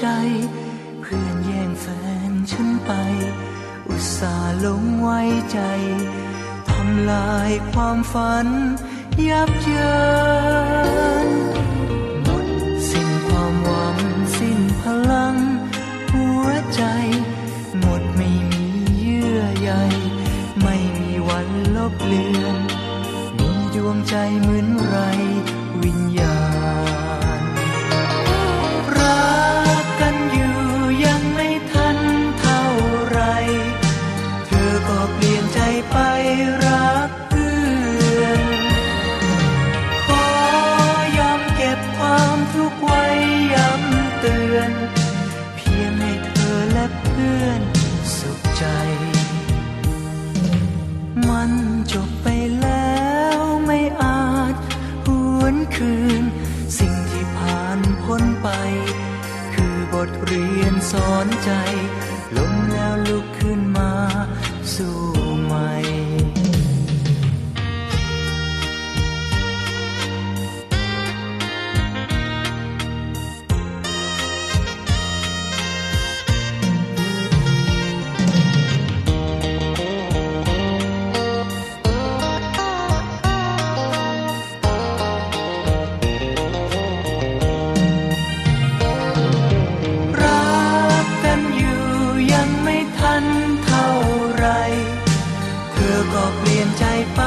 ใจ เพื่อนแย่งแฟนฉันไป อุตส่าห์ลงไว้ใจทำลายความฝัน ยับเยินหมดสิ้นความหวังสิ้นพลัง หัวใจ หมดไม่มีเยื่อใยไม่มีวันลบเลือน มีดวงใจเหมือนไรวิญญาณ เปลี่ยนใจไปรักเพื่อน ขอยอมเก็บความทุกข์ไว้ย้ำเตือน เพียงให้เธอและเพื่อนสุขใจ มันจบไปแล้วไม่อาจหวนคืน สิ่งที่ผ่านพ้นไป คือบทเรียนสอนใจล้มแล้วลุกขึ้นมา ยนใจไป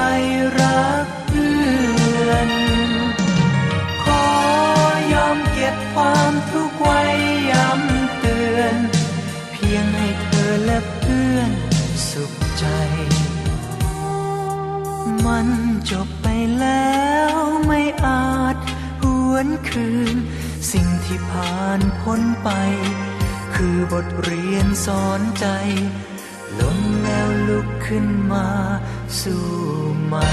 รักเพื่อน ขอยอมเก็บความทุกข์ไว้ย้ำเตือน เพียงให้เธอและเพื่อนสุขใจ มันจบไปแล้วไม่อาจหวนคืน สิ่งที่ผ่านพ้นไป คือบทเรียนสอนใจลมแล ลุกขึ้นมาสู้ใหม่